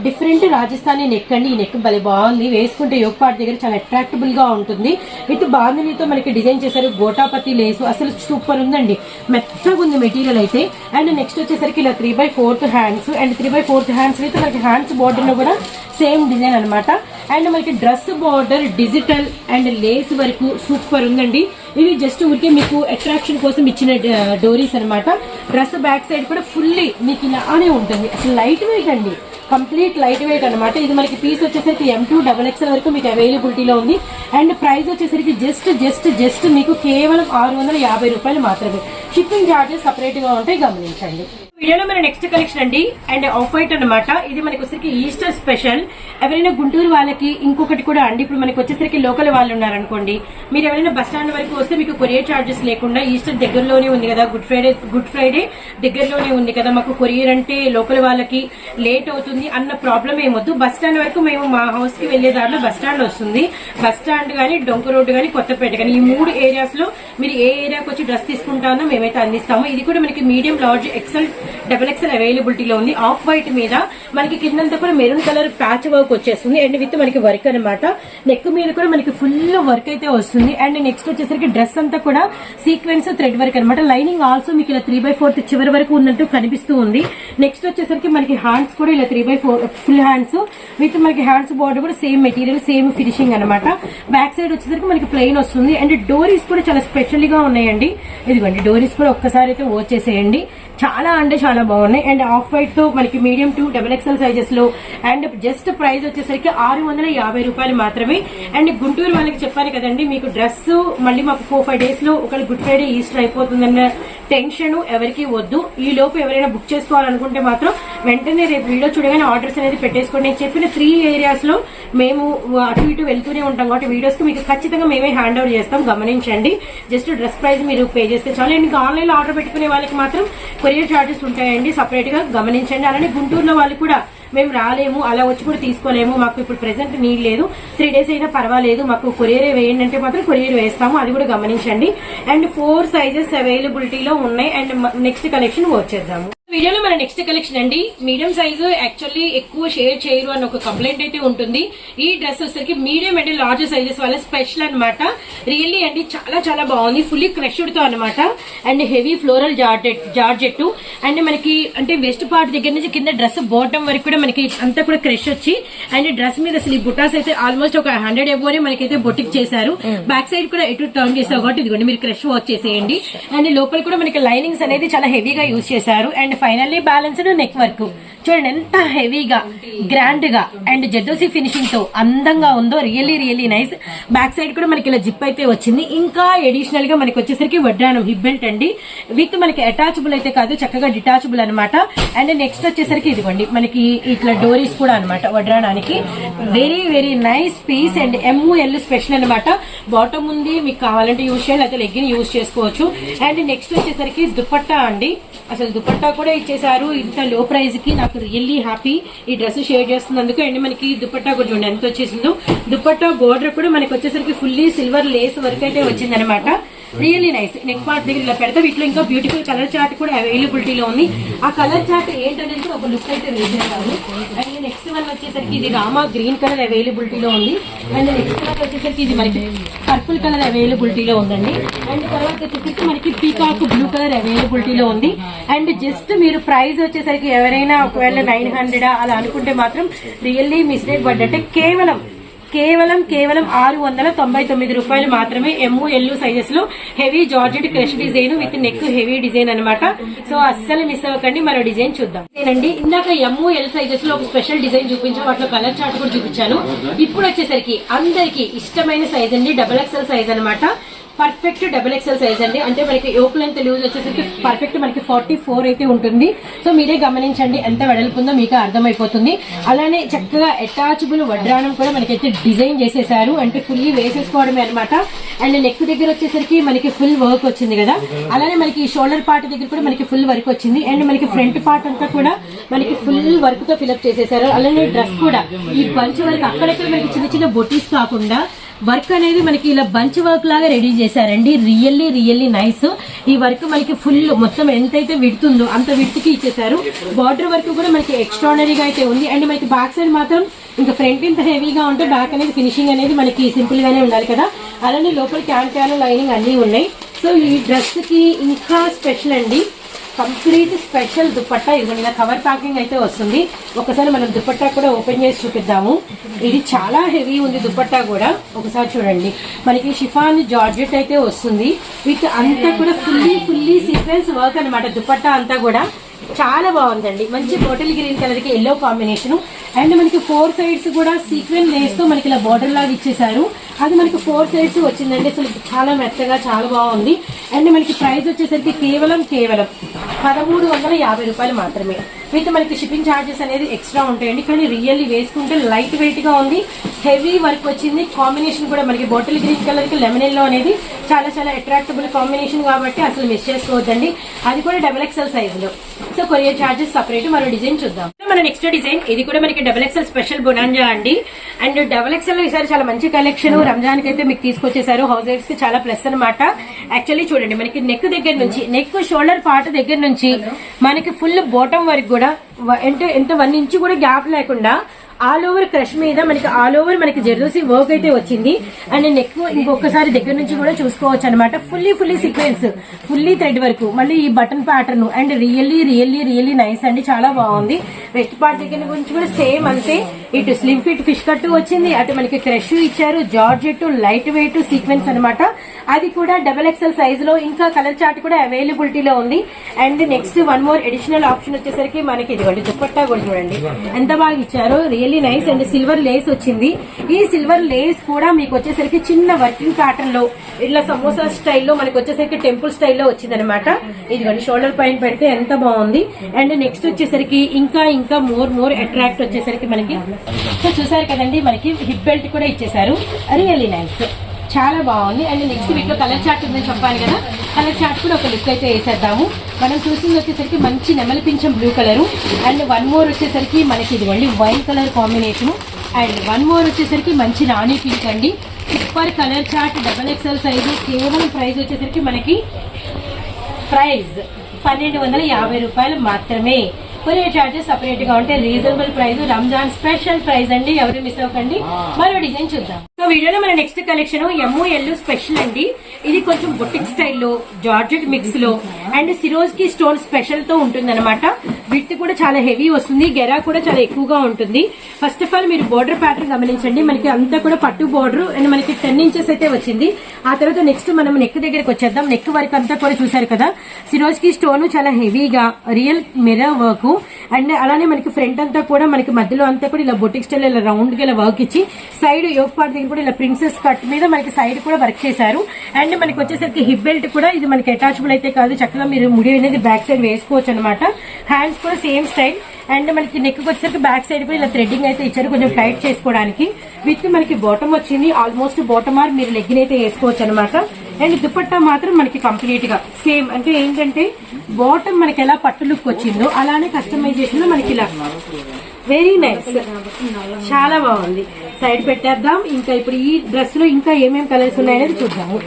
డిఫరెంట్ రాజస్థానీ నెక్ అండి. ఈ నెక్ భలే బాగుంది. వేసుకుంటే యోగపాటి దగ్గర చాలా అట్రాక్టబుల్గా ఉంటుంది. విత్ బాంధనీతో మనకి డిజైన్ చేశారు గోటాపతి లేసు. అసలు సూపర్ ఉందండి. మెత్తగా ఉంది మెటీరియల్ అయితే. అండ్ నెక్స్ట్ వచ్చేసరికి ఇలా three by fourth hands and three by fourth hands అయితే మనకి హ్యాండ్స్ బోర్డర్లో కూడా సేమ్ డిజైన్ అనమాట అండ్ మనకి dress border digital and lace వరకు సూపర్ ఉందండి. ఇవి జస్ట్ ఊరికే మీకు అట్రాక్షన్ కోసం ఇచ్చిన డోరీస్ అన్నమాట. డ్రెస్ బ్యాక్ సైడ్ కూడా ఫుల్లీ మీకు ఇలానే ఉంటుంది. అసలు లైట్ వెయిట్ అండి. కంప్లీట్ లైట్ వెయిట్ అనమాట ఇది మనకి పీస్ వచ్చేసరికి ఎం టూ డబల్ ఎక్స్ఎల్ వరకు మీకు అవైలబిలిటీలో ఉంది. అండ్ ప్రైస్ వచ్చేసరికి జస్ట్ జస్ట్ జస్ట్ మీకు కేవలం ఆరు వందల యాభై రూపాయలు మాత్రమే. షిప్పింగ్ ఛార్జెస్ సపరేట్గా ఉంటాయి గమనించండి. వీడియోలో మన నెక్స్ట్ కలెక్షన్ అండి. అండ్ ఆఫ్ వైట్ అనమాట ఇది మనకి వచ్చేసరికి ఈస్టర్ స్పెషల్ ఎవరైనా గుంటూరు వాళ్ళకి ఇంకొకటి కూడా అండి. ఇప్పుడు మనకి వచ్చేసరికి లోకల్ వాళ్ళు ఉన్నారనుకోండి. మీరు ఎవరైనా బస్ స్టాండ్ వరకు వస్తే మీకు కొరియర్ చార్జెస్ లేకుండా ఈస్టర్ దగ్గరలోనే ఉంది కదా గుడ్ ఫ్రైడే గుడ్ ఫ్రైడే దగ్గరలోనే ఉంది కదా. మాకు కొరియర్ అంటే లోకల్ వాళ్ళకి లేట్ అవుతుంది అన్న ప్రాబ్లం ఏమొద్దు బస్ స్టాండ్ వరకు మేము మా హౌస్కి వెళ్ళే దారిలో బస్ స్టాండ్ వస్తుంది. బస్ స్టాండ్ గానీ డొంక రోడ్డు గానీ కొత్తపేట గానీ ఈ మూడు ఏరియాస్లో మీరు ఏ ఏరియాకి వచ్చి డ్రెస్ తీసుకుంటానో మేమైతే అందిస్తాము. ఇది కూడా మనకి medium large XL double availability అవైలబిలిటీలో ఉంది. ఆఫ్ వైట్ మీద మనకి కిందంతా కూడా మెరూన్ కలర్ ప్యాచ్ వర్క్ వచ్చేస్తుంది. అండ్ విత్ మనకి వర్క్ అనమాట నెక్ మీద కూడా మనకి ఫుల్ వర్క్ అయితే వస్తుంది. అండ్ నెక్స్ట్ వచ్చేసరికి డ్రెస్ అంతా కూడా సీక్వెన్స్ థ్రెడ్ వర్క్ అనమాట లైనింగ్ ఆల్సో మీకు ఇలా త్రీ బై ఫోర్త్ చివరి వరకు ఉన్నట్టు కనిపిస్తూ ఉంది. నెక్స్ట్ వచ్చేసరికి మనకి హ్యాండ్స్ కూడా ఇలా three by four full hands with మనకి హ్యాండ్స్ బార్డర్ కూడా సేమ్ మెటీరియల్ సేమ్ ఫినిషింగ్ అనమాట బ్యాక్ సైడ్ వచ్చేసరికి మనకి ప్లెయిన్ వస్తుంది. అండ్ డోరీస్ కూడా చాలా స్పెషల్గా ఉన్నాయండి. ఇదిగోండి డోరీస్ కూడా ఒక్కసారి అయితే వచ్చేసేయండి చాలా అంటే చాలా బాగున్నాయి. అండ్ ఆఫ్ వైట్తో మనకి మీడియం టు డబుల్ ఎక్స్ఎల్ సైజెస్లో అండ్ జస్ట్ ప్రైస్ వచ్చేసరికి ఆరు వందల యాభై రూపాయలు మాత్రమే. అండ్ గుంటూరు వాళ్ళకి చెప్పాలి కదండి మీకు డ్రెస్ మళ్ళీ మాకు ఫోర్ ఫైవ్ డేస్లో ఒక గుడ్ ఫ్రైడే ఈస్టర్ అయిపోతుందన్న టెన్షన్ ఎవరికి వద్దు. ఈ లోపు ఎవరైనా బుక్ చేసుకోవాలనుకుంటే మాత్రం వెంటనే రేపు వీడియో చూడగానే ఆర్డర్స్ అనేది పెట్టేసుకోండి. నేను చెప్పిన త్రీ ఏరియాస్లో మేము అటు ఇటు వెళ్తూనే ఉంటాం కాబట్టి వీడియోస్కి మీకు ఖచ్చితంగా మేమే హ్యాండ్ ఓవర్ చేస్తాం. గమనించండి. జస్ట్ డ్రెస్ ప్రైస్ మీరు పే చేస్తే చాలు. అండ్ ఇంకా ఆన్లైన్లో ఆర్డర్ పెట్టుకునే వాళ్ళకి మాత్రం కొరియర్ చార్జెస్ ఉంటాయండి సపరేట్గా. గమనించండి. అలానే గుంటూరులో వాళ్ళు కూడా మేము రాలేము అలా వచ్చి కూడా తీసుకోలేము. మాకు ఇప్పుడు ప్రెసెంట్ నీడ్ లేదు. త్రీ డేస్ అయినా పర్వాలేదు. మాకు కొరియర్ వేయండి అంటే మాత్రం కొరియర్ వేస్తాము. అది కూడా గమనించండి. అండ్ ఫోర్ సైజెస్ అవైలబిలిటీలో ఉన్నాయి. అండ్ నెక్స్ట్ కలెక్షన్ వచ్చేద్దాము. వీడియోలో మన నెక్స్ట్ కలెక్షన్ అండి. మీడియం సైజు యాక్చువల్లీ ఎక్కువ షేర్ చేయరు అని ఒక కంప్లైంట్ అయితే ఉంటుంది. ఈ డ్రెస్ వచ్చేసరికి మీడియం అండ్ లార్జ్ సైజెస్ వల్ల స్పెషల్ అన్నమాట. రియల్లీ అండి చాలా చాలా బాగుంది. ఫుల్లీ క్రష్డ్తో అనమాట and heavy floral georgette georgette and మనకి అంటే వెస్ట్ పార్ట్ దగ్గర నుంచి కింద డ్రెస్ బాటమ్ వరకు కూడా మనకి అంతా కూడా క్రష్ వచ్చి అండ్ డ్రెస్ మీద అసలు ఈ బుటాస్ అయితే ఆల్మోస్ట్ ఒక హండ్రెడ్ ఎబోనే మనకైతే బొటిక్ చేశారు. బ్యాక్ సైడ్ కూడా ఎటు టర్న్ చేసావు కాబట్టి ఇదిగోండి మీరు క్రష్ వాచ్ చేసేయండి. అండ్ లోపల కూడా మనకి లైనింగ్స్ అనేది చాలా హెవీగా యూజ్ చేశారు. And finally balanced neck work చూడండి ఎంత హెవీగా గ్రాండ్గా అండ్ జెడ్డోసి ఫినిషింగ్తో అందంగా ఉందో really really nice. Back side కూడా మనకి ఇలా జిప్ అయితే వచ్చింది. ఇంకా ఎడిషనల్గా మనకి వచ్చేసరికి వడ్డానం హిప్ బెల్ట్ అండి. విత్ మనకి అటాచబుల్ అయితే కాదు చక్కగా డిటాచబుల్ అనమాట అండ్ నెక్స్ట్ వచ్చేసరికి ఇదిగోండి మనకి ఇట్లా డోరీస్ కూడా అనమాట వడ్రాడానికి very very nice piece and M L special అనమాట బాటమ్ ఉంది మీకు కావాలంటే యూజ్ చేయాలి అయితే లెగ్గిన్ యూజ్ చేసుకోవచ్చు. అండ్ నెక్స్ట్ వచ్చేసరికి దుపట్టా అండి. అసలు దుపట్టా కూడా ఇచ్చేసారు ఇంత లో ప్రైస్కి నాకు రియల్లీ హ్యాపీ ఈ డ్రెస్ షేర్ చేస్తున్నందుకు అండ్ మనకి దుపట్టా కూడా చూడండి ఎంత వచ్చేసిందో. దుపట్టా బోర్డర్ కూడా మనకి వచ్చేసరికి ఫుల్లీ సిల్వర్ లేస్ వర్క్ అయితే వచ్చిందనమాట. రియల్లీ నైస్ నెక్ పార్ట్ దగ్గర ఇలా పెడతా. వీటిలో ఇంకా బ్యూటిఫుల్ కలర్ చార్ట్ కూడా అవైలబిలిటీలో ఉంది. ఆ కలర్ చార్ట్ ఏంటనేది కూడా ఒక లుక్ అయితే వేసేసారు. అండ్ నెక్స్ట్ వన్ వచ్చేసరికి ఇది రామా గ్రీన్ కలర్ అవైలబిలిటీలో ఉంది. అండ్ నెక్స్ట్ వన్ వచ్చేసరికి ఇది మనకి పర్పుల్ కలర్ అవైలబిలిటీలో ఉందండి. అండ్ తర్వాత వచ్చేసరికి మనకి పీకాక్ బ్లూ కలర్ అవైలబిలిటీలో ఉంది. అండ్ జస్ట్ మీరు ప్రైస్ వచ్చేసరికి ఎవరైనా ఒకవేళ నైన్ హండ్రెడ్ అలా అనుకుంటే మాత్రం రియల్లీ మిస్టేక్ పడ్డట్టే కేవలం కేవలం కేవలం ఆరు వందల తొంభై తొమ్మిది రూపాయలు మాత్రమే M L సైజెస్లో heavy georgette crush design with neck heavy design అనమాట సో అస్సలు మిస్ అవ్వకండి మరో డిజైన్ చూద్దాం. నేనండి ఇందాక ఎమ్ము ఎల్ సైజెస్లో ఒక స్పెషల్ డిజైన్ చూపించాను వాటిలో కలర్ చార్ట్ కూడా చూపించాను. ఇప్పుడు వచ్చేసరికి అందరికి ఇష్టమైన సైజ్ అండి డబల్ ఎక్స్ఎల్ సైజ్ అనమాట పర్ఫెక్ట్ డబుల్ ఎక్సెల్ సైజ్ అండి. అంటే మనకి యోక్ లెంత్ లూజ్ వచ్చేసరికి పర్ఫెక్ట్ మనకి ఫార్టీ ఫోర్ అయితే ఉంటుంది. సో మీరే గమనించండి ఎంత వెడల్పుందో మీకు అర్థమైపోతుంది. అలానే చక్కగా అటాచబుల్ వడ్రానం కూడా మనకైతే డిజైన్ చేసేసారు. అంటే ఫుల్లీ వేసేసుకోవడమే అనమాట అండ్ నెక్ దగ్గర వచ్చేసరికి మనకి ఫుల్ వర్క్ వచ్చింది కదా. అలానే మనకి షోల్డర్ పార్ట్ దగ్గర కూడా మనకి ఫుల్ వర్క్ వచ్చింది. అండ్ మనకి ఫ్రంట్ పార్ట్ అంతా కూడా మనకి ఫుల్ వర్క్తో ఫిల్అప్ చేసేసారు. అలానే డ్రెస్ కూడా ఈ బంచ్ వరకు అక్కడక్కడ మనకి చిన్న చిన్న బొటీస్ కాకుండా వర్క్ అనేది మనకి ఇలా బంచ్ వర్క్ లాగా రెడీ చేశారండి. Really really nice. ఈ వర్క్ మనకి ఫుల్ మొత్తం ఎంతైతే విడుతుందో అంత విడుతుకి ఇచ్చేసారు బార్డర్ వర్క్ కూడా మనకి ఎక్స్ట్రానరీగా అయితే ఉంది. అండ్ మనకి బ్యాక్ సైడ్ మాత్రం ఇంకా ఫ్రంట్ ఇంత హెవీగా ఉంటే బ్యాక్ అనేది ఫినిషింగ్ అనేది మనకి సింపుల్ గానే ఉండాలి కదా. అలానే లోపల క్యాన్ క్యాన్ లైనింగ్ అన్ని ఉన్నాయి. సో ఈ డ్రెస్కి ఇంకా స్పెషల్ అండి. కంప్లీట్ స్పెషల్ దుపట్టా ఇదిగోండి ఇలా కవర్ ప్యాకింగ్ అయితే వస్తుంది. ఒకసారి మనం దుపట్టా కూడా ఓపెన్ చేసి చూపిద్దాము. ఇది చాలా హెవీ ఉంది దుపట్టా కూడా. ఒకసారి చూడండి. మనకి షిఫాన్ జార్జెట్ అయితే వస్తుంది. విత్ అంతా కూడా ఫుల్లీ ఫుల్లీ సీక్వెన్స్ వర్క్ అనమాట దుపట్టా అంతా కూడా. చాలా బాగుందండి. మంచి బాటిల్ గ్రీన్ కలర్కి ఎల్లో కాంబినేషన్ అండ్ మనకి ఫోర్ సైడ్స్ కూడా సీక్వెన్ లేస్తో మనకి ఇలా బార్డర్ లాగా ఇచ్చేసారు అది మనకి ఫోర్ సైడ్స్ వచ్చిందండి. అసలు చాలా మెత్తగా చాలా బాగుంది. అండ్ మనకి ప్రైస్ వచ్చేసరికి కేవలం కేవలం పదమూడు వందల యాభై రూపాయలు మాత్రమే. విత్ మనకి షిప్పింగ్ ఛార్జెస్ అనేది ఎక్స్ట్రా ఉంటాయండి. కానీ రియల్లీ వేసుకుంటే లైట్ వెయిట్గా ఉంది. హెవీ వర్క్ వచ్చింది. కాంబినేషన్ కూడా మనకి బాటిల్ గ్రీన్ కలర్కి లెమన్ ఎల్లో అనేది చాలా చాలా అట్రాక్టబుల్ కాంబినేషన్ కాబట్టి అసలు మిస్ చేసుకోవద్దండి. అది కూడా డబల్ ఎక్స్ఎల్ సైజ్లో. సో కొరియర్ చార్జెస్ సపరేట్ మరో డిజైన్ చూద్దాం. మన నెక్స్ట్ డిజైన్ ఇది కూడా మనకి డబల్ ఎక్స్ఎల్ స్పెషల్ బొనాంజా అండి. అండ్ డబల్ ఎక్స్ఎల్ ఈసారి చాలా మంచి కలెక్షన్ రంజాన్కి అయితే మీకు తీసుకొచ్చేసారు. హౌస్ వైఫ్స్కి చాలా ప్లస్ అనమాట యాక్చువల్లీ చూడండి మనకి నెక్ దగ్గర నుంచి నెక్ షోల్డర్ పార్ట్ దగ్గర నుంచి మనకి ఫుల్ బాటమ్ వరకు కూడా అంటే ఎంత వన్ ఇంచ్ కూడా గ్యాప్ లేకుండా ఆల్ ఓవర్ క్రష్ మీద మనకి ఆల్ ఓవర్ మనకి జెర్దోసి వర్క్ అయితే వచ్చింది. అండ్ నెక్ ఇంకొకసారి దగ్గర నుంచి కూడా చూసుకోవచ్చు అనమాట fully fully sequence fully thread వరకు మళ్ళీ ఈ button pattern and really really really nice అండి. చాలా బాగుంది. వెస్ట్ పార్ట్ దగ్గర గురించి కూడా సేమ్ అంతే. ఇటు స్లిమ్ ఫిట్ ఫిష్ కట్ వచ్చింది. అటు మనకి క్రష్ ఇచ్చారు. జార్జెట్ లైట్ వెయిట్ సీక్వెన్స్ అనమాట అది కూడా డబల్ ఎక్స్ఎల్ సైజ్లో. ఇంకా కలర్ చార్ట్ కూడా అవైలబిలిటీలో ఉంది. And next one more additional option వచ్చేసరికి మనకి ఇదిగోండి దుప్పట్టా కూడా చూడండి. ఎంత బాగా ఇచ్చారో. Really nice and silver lace వచ్చింది. ఈ సిల్వర్ లేస్ కూడా మీకు వచ్చేసరికి చిన్న వర్కింగ్ ప్యాటర్న్లో ఇట్లా సమోసా స్టైల్లో మనకి వచ్చేసరికి టెంపుల్ స్టైల్లో వచ్చింది అనమాట ఇదిగోండి షోల్డర్ పైన పెడితే ఎంత బాగుంది. అండ్ నెక్స్ట్ వచ్చేసరికి ఇంకా ఇంకా మోర్ మోర్ అట్రాక్ట్ వచ్చేసరికి మనకి సో చూసారు కదండి మనకి హిప్ బెల్ట్ కూడా ఇచ్చేసారు రియల్లీ నైస్ చాలా బాగుంది. అండ్ నెక్స్ట్ వీక్లో కలర్ చార్ట్ ఉందని చెప్పాలి కదా. కలర్ చార్ట్ కూడా ఒక లుక్ అయితే వేసేద్దాము. మనం చూసింది వచ్చేసరికి మంచి నెమలి పింఛం blue colour. And one more వచ్చేసరికి మనకి ఇదిగోండి wine colour combination. And one more వచ్చేసరికి మంచి రాణి పింక్ అండి. Super colour chart double XL size. కేవలం ప్రైస్ వచ్చేసరికి మనకి ప్రైస్ పన్నెండు వందల యాభై రూపాయలు మాత్రమే. కొరియర్ చార్జెస్ సపరేట్గా ఉంటే reasonable price. Ramzan special price అండి. ఎవరు మిస్ అవ్వకండి. మరో డిజైన్ చూద్దాం. వీడియోలో మన నెక్స్ట్ కలెక్షన్ ఎంఓఎల్ స్పెషల్ అండి. ఇది కొంచెం బొటిక్ స్టైల్లో జార్జెట్ మిక్స్లో అండ్ సిరోజ్కి స్టోన్ స్పెషల్తో ఉంటుంది అనమాట విత్ కూడా చాలా హెవీ వస్తుంది గెరా కూడా చాలా ఎక్కువగా ఉంటుంది. ఫస్ట్ ఆఫ్ ఆల్ మీరు బోర్డర్ ప్యాటర్న్ గమనించండి. మనకి అంతా కూడా పట్టు బోర్డర్ అండ్ మనకి టెన్ ఇంచెస్ అయితే వచ్చింది. ఆ తర్వాత నెక్స్ట్ మనం నెక్ దగ్గరకు వచ్చేద్దాం. నెక్ వరకు అంతా కూడా చూసారు కదా. సిరోజ్కి స్టోన్ చాలా హెవీగా రియల్ మిర్రర్ వర్క్ అండ్ అలానే మనకి ఫ్రంట్ అంతా కూడా మనకి మధ్యలో అంతా కూడా ఇలా బొటిక్ స్టైల్ ఇలా రౌండ్గా ఇలా వర్క్ ఇచ్చి సైడ్ యోగ పార్ట్ దగ్గర కూడా ఇలా ప్రిన్సెస్ కట్ మీద మనకి సైడ్ కూడా వర్క్ చేశారు. అండ్ మనకి వచ్చేసరికి హిప్ బెల్ట్ కూడా ఇది మనకి అటాచబుల్ అయితే కాదు. చక్కగా మీరు ముడి అనేది బ్యాక్ సైడ్ వేసుకోవచ్చు అనమాట హ్యాండ్స్ కూడా సేమ్ స్టైల్ అండ్ మనకి నెక్ వచ్చేసరికి బ్యాక్ సైడ్ కూడా ఇలా థ్రెడ్డింగ్ అయితే ఇచ్చారు. కొంచెం టైట్ చేసుకోవడానికి. విత్ మనకి బాటమ్ వచ్చింది. ఆల్మోస్ట్ బాటమ్ ఆర్ మీరు లెగ్గిన్ అయితే వేసుకోవచ్చు అనమాట అండ్ దుపట్టా మాత్రం మనకి కంప్లీట్గా సేమ్ అంటే ఏంటంటే బాటమ్ మనకి ఎలా పట్టు లుక్ వచ్చిందో అలానే కస్టమైజేషన్లో మనకి ఇలా వెరీ నైస్ చాలా బాగుంది. సైడ్ పెట్టేద్దాం. ఇంకా ఇప్పుడు ఈ డ్రెస్లో ఇంకా ఏమేమి కలర్స్ ఉన్నాయనేది చూద్దాము.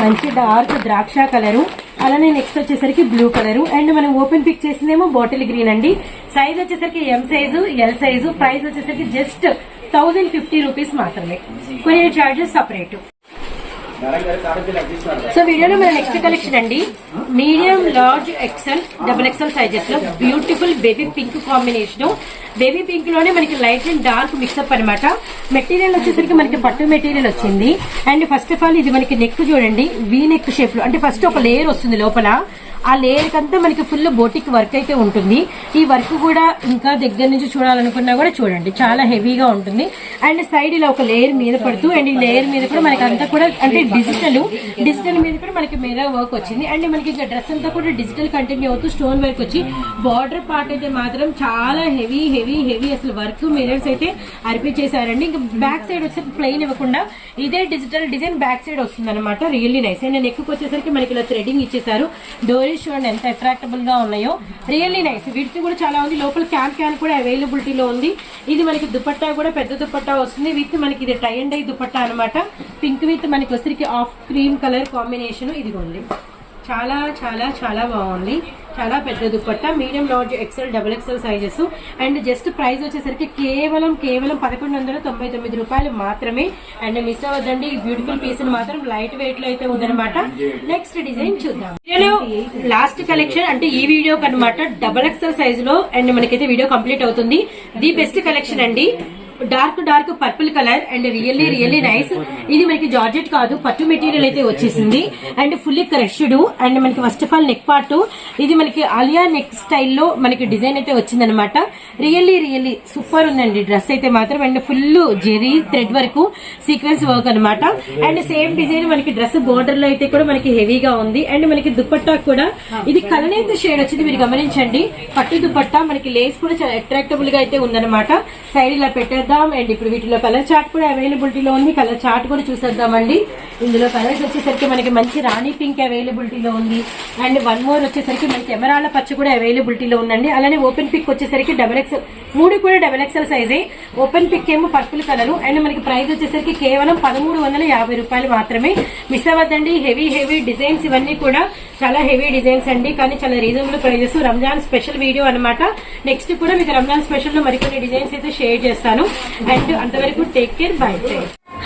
మంచి డార్క్ ద్రాక్ష కలరు అలానే నెక్స్ట్ వచ్చేసరికి బ్లూ కలర్ అండ్ మనం ఓపెన్ పిక్ చేసిందేమో బాటిల్ గ్రీన్ అండి. సైజ్ వచ్చేసరికి M size L size price వచ్చేసరికి జస్ట్ థౌజండ్ ఫిఫ్టీ రూపీస్ మాత్రమే. కొరియర్ చార్జెస్ సపరేట్ సో వీడియోలో మన నెక్స్ట్ కలెక్షన్ అండి. Medium large XL double XL సైజెస్లో beautiful baby pink combination baby పింక్లోనే మనకి light and dark mix up అనమాట మెటీరియల్ వచ్చేసరికి మనకి పట్టు మెటీరియల్ వచ్చింది. అండ్ ఫస్ట్ ఆఫ్ ఆల్ ఇది మనకి నెక్ చూడండి. వీ నెక్ షేప్లో అంటే ఫస్ట్ ఒక లేయర్ వస్తుంది లోపల. ఆ లేయర్ కంతా మనకి ఫుల్ బోటిక్ వర్క్ అయితే ఉంటుంది. ఈ వర్క్ కూడా ఇంకా దగ్గర నుంచి చూడాలనుకున్నా కూడా చూడండి. చాలా హెవీగా ఉంటుంది. అండ్ సైడ్ ఇలా ఒక లేయర్ మీద పడుతూ అండ్ ఈ లేయర్ మీద కూడా మనకి అంతా కూడా అంటే డిజిటల్ డిజిటల్ మీద కూడా మనకి మిర్రర్ వర్క్ వచ్చింది. అండ్ మనకి ఇంకా డ్రెస్ అంతా కూడా డిజిటల్ కంటిన్యూ అవుతూ స్టోన్ వర్క్ వచ్చి బార్డర్ పార్ట్ అయితే మాత్రం చాలా హెవీ హెవీ హెవీ అసలు వర్క్ మిర్రర్స్ అయితే అర్పించేశారండి ఇంకా బ్యాక్ సైడ్ వచ్చేసరికి ప్లెయిన్ ఇవ్వకుండా ఇదే డిజిటల్ డిజైన్ బ్యాక్ సైడ్ వస్తుంది అనమాట రియల్లీ నైస్ అండ్ నెక్ వచ్చేసరికి మనకి ఇలా థ్రెడింగ్ ఇచ్చేసారు డోరీస్ చూడండి ఎంత అట్రాక్టబుల్గా ఉన్నాయో. రియల్లీ నైస్ వీటికి కూడా చాలా ఉంది. లోపల క్యాన్ క్యాన్ కూడా అవైలబిలిటీలో ఉంది. ఇది మనకి దుపట్టా కూడా పెద్ద దుపట్టా వస్తుంది. విత్ మనకి ఇది టై అండ్ డై దుపట్టా అనమాట పింక్ విత్ మనకి వచ్చరికి ఆఫ్ క్రీమ్ కలర్ కాంబినేషన్ ఇదిగోండి. చాలా చాలా చాలా బాగుంది. చాలా పెద్ద dupatta medium large XL double XL sizes. And just price వచ్చేసరికి కేవలం కేవలం పదకొండు వందల తొంభై తొమ్మిది రూపాయలు మాత్రమే. అండ్ మిస్ అవ్వద్దండి ఈ బ్యూటిఫుల్ పీస్ మాత్రం లైట్ వెయిట్లో అయితే ఉందన్నమాట. నెక్స్ట్ డిజైన్ చూద్దాం. లాస్ట్ కలెక్షన్ అంటే ఈ వీడియో అనమాట డబల్ ఎక్సెల్ సైజ్లో అండ్ మనకైతే వీడియో కంప్లీట్ అవుతుంది. ది బెస్ట్ కలెక్షన్ అండి. Dark dark purple colour and really really nice. ఇది మనకి జార్జెట్ కాదు పట్టు మెటీరియల్ అయితే వచ్చేసింది. అండ్ ఫుల్లీ క్రష్డ్ అండ్ మనకి first of all neck part ఇది మనకి అలియా నెక్ స్టైల్లో మనకి డిజైన్ అయితే వచ్చిందనమాట రియల్లీ రియల్లీ సూపర్ ఉందండి డ్రెస్ అయితే మాత్రం. అండ్ ఫుల్ జెరీ థ్రెడ్ వరకు సీక్వెన్స్ వర్క్ అనమాట అండ్ సేమ్ డిజైన్ మనకి డ్రెస్ బోర్డర్లో అయితే కూడా మనకి హెవీగా ఉంది. అండ్ మనకి దుపట్టా కూడా. ఇది కలనేత షేడ్ వచ్చింది మీరు గమనించండి. పట్టు దుపట్టా మనకి లేస్ కూడా చాలా అట్రాక్టబుల్గా అయితే ఉందనమాట సైడ్ ఇలా పెట్టేద్దాం అండ్ ఇప్పుడు వీటిలో కలర్ చార్ట్ కూడా అవైలబిలిటీలో ఉంది. కలర్ చార్ట్ కూడా చూసేద్దామండి. ఇందులో కలర్స్ వచ్చేసరికి మనకి మంచి రాణి పింక్ అవైలబిలిటీలో ఉంది. అండ్ వన్ మోర్ వచ్చేసరికి మనకి ఎమరాల పచ్చ కూడా అవైలబిలిటీలో ఉందండి. అలానే ఓపెన్ పిక్ వచ్చేసరికి డబల్ ఎక్స్ మూడు కూడా డబల్ ఎక్స్ఎల్ సైజే ఓపెన్ పిక్ ఏమో పర్పుల్ కలర్ అండ్ మనకి ప్రైస్ వచ్చేసరికి కేవలం పదమూడు వందల యాభై రూపాయలు మాత్రమే. మిస్ అవ్వద్దండి. హెవీ హెవీ డిజైన్స్ ఇవన్నీ కూడా చాలా హెవీ డిజైన్స్ అండి. కానీ చాలా reasonable prices Ramzan special video అనమాట నెక్స్ట్ కూడా మీకు రంజాన్ స్పెషల్లో మరికొన్ని డిజైన్స్ అయితే షేర్ చేస్తాను. అండ్ అంతవరకు take care bye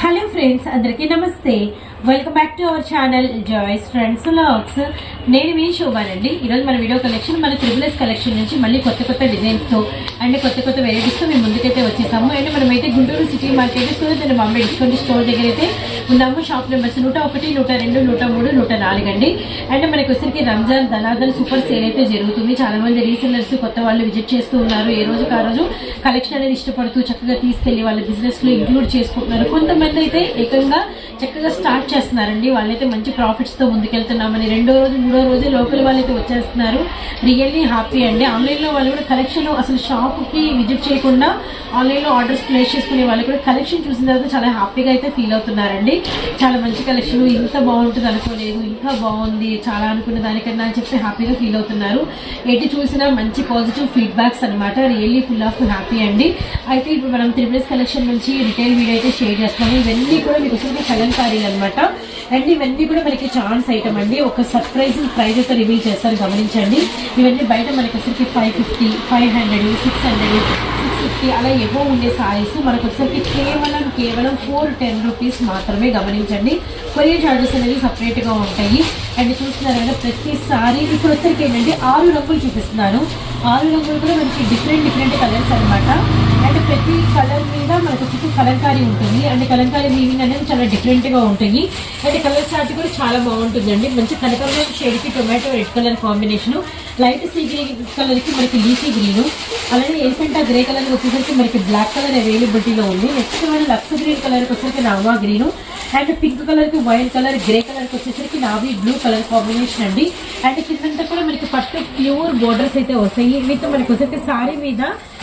hello friends అందరికీ నమస్తే. Welcome back to our channel Joys Friends Looks నేను మీ శోభానండి ఈరోజు మన వీడియో కలెక్షన్ మన త్రిబులెస్ కలెక్షన్ నుంచి మళ్ళీ కొత్త కొత్త డిజైన్స్తో అండ్ కొత్త కొత్త వెరైటీస్తో మేము ముందుకైతే వచ్చేసాము. అండ్ మనమైతే Guntur city market Suryachandra Bombay discount store దగ్గర అయితే ఉన్నాము. షాప్ నెంబర్స్ నూట ఒకటి నూట రెండు నూట మూడు నూట నాలుగు అండి. అండ్ మనకి వచ్చరికి రంజాన్ ధనాదన్ సూపర్ సేల్ అయితే జరుగుతుంది. చాలా మంది కొత్త వాళ్ళు విజిట్ చేస్తూ ఉన్నారు. ఏ రోజు ఆ రోజు కలెక్షన్ అనేది ఇష్టపడుతూ చక్కగా తీసుకెళ్ళి వాళ్ళ బిజినెస్లో ఇంక్లూడ్ చేసుకుంటున్నారు. కొంతమంది అయితే ఏకంగా చక్కగా స్టార్ట్ చేస్తున్నారండి వాళ్ళైతే మంచి ప్రాఫిట్స్తో ముందుకెళ్తున్నామని. రెండో రోజు మూడో రోజు లోకల్ వాళ్ళైతే వచ్చేస్తున్నారు. రియల్లీ హ్యాపీ అండి. ఆన్లైన్లో వాళ్ళు కూడా కలెక్షన్ అసలు షాప్కి విజిట్ చేయకుండా ఆన్లైన్లో ఆర్డర్స్ ప్లేస్ చేసుకునే వాళ్ళు కూడా కలెక్షన్ చూసిన తర్వాత చాలా హ్యాపీగా అయితే ఫీల్ అవుతున్నారండి. చాలా మంచి కలెక్షన్ ఇంత బాగుంటుంది అనుకోలేదు. ఇంకా బాగుంది. చాలా అనుకున్న దానికన్నా అని చెప్పి హ్యాపీగా ఫీల్ అవుతున్నారు. ఎటు చూసినా మంచి పాజిటివ్ ఫీడ్బ్యాక్స్ అనమాట రియల్లీ ఫుల్ ఆఫ్ హ్యాపీ అండి. అయితే ఇప్పుడు మనం త్రిబుల్స్ కలెక్షన్ నుంచి రిటైల్ వీడియో అయితే షేర్ చేస్తాము ఇవన్నీ కూడా మీకు వస్తుంది కలంకారీలు అనమాట అండ్ ఇవన్నీ కూడా మనకి ఛాన్స్ ఐటమ్ అండి. ఒక సర్ప్రైజ్ ప్రైజ్ అయితే రివీల్ చేస్తారు. గమనించండి. ఇవన్నీ బయట మనకి వచ్చరికి five fifty five hundred six hundred six fifty అలా ఏవో ఉండే సారీస్ మనకు వచ్చరికి కేవలం కేవలం ఫోర్ టెన్ రూపీస్ మాత్రమే గమనించండి. కొరియర్ చార్జెస్ అనేవి సపరేట్గా ఉంటాయి. అండ్ చూస్తున్నారు కదా ప్రతి సారీ ఇప్పుడు వచ్చరికి ఏంటంటే ఆరు రంగులు చూపిస్తున్నాను. ఆరు రంగులు కూడా మనకి డిఫరెంట్ డిఫరెంట్ కలర్స్ అన్నమాట. అండ్ ప్రతి కలర్ మీద మనకు వచ్చి కలంకారీ ఉంటుంది. అండ్ కలంకారీ వీవింగ్ అనేది చాలా డిఫరెంట్గా ఉంటుంది. అండ్ కలర్ చార్ట్ కూడా చాలా బాగుంటుందండి. మంచి కనకమైన షేడ్కి tomato red colour combination light sea green కలర్కి మనకి లీఫీ గ్రీన్ అలానే ఎలిఫెంటా గ్రే కలర్ వచ్చేసరికి మనకి బ్లాక్ కలర్ అవైలబిలిటీలో ఉంది. నెక్స్ట్ మన లక్స్ గ్రీన్ కలర్కి వచ్చేసరికి నవ్వా గ్రీన్ అండ్ పింక్ కలర్కి వైట్ కలర్ గ్రే కలర్కి వచ్చేసరికి నావీ బ్లూ కలర్ కాంబినేషన్ అండి. అండ్ కిందంతా కూడా మనకి ఫస్ట్ ప్యూర్ బోర్డర్స్ అయితే వస్తాయి. వీటితో మనకి వచ్చేసి సారీ మీద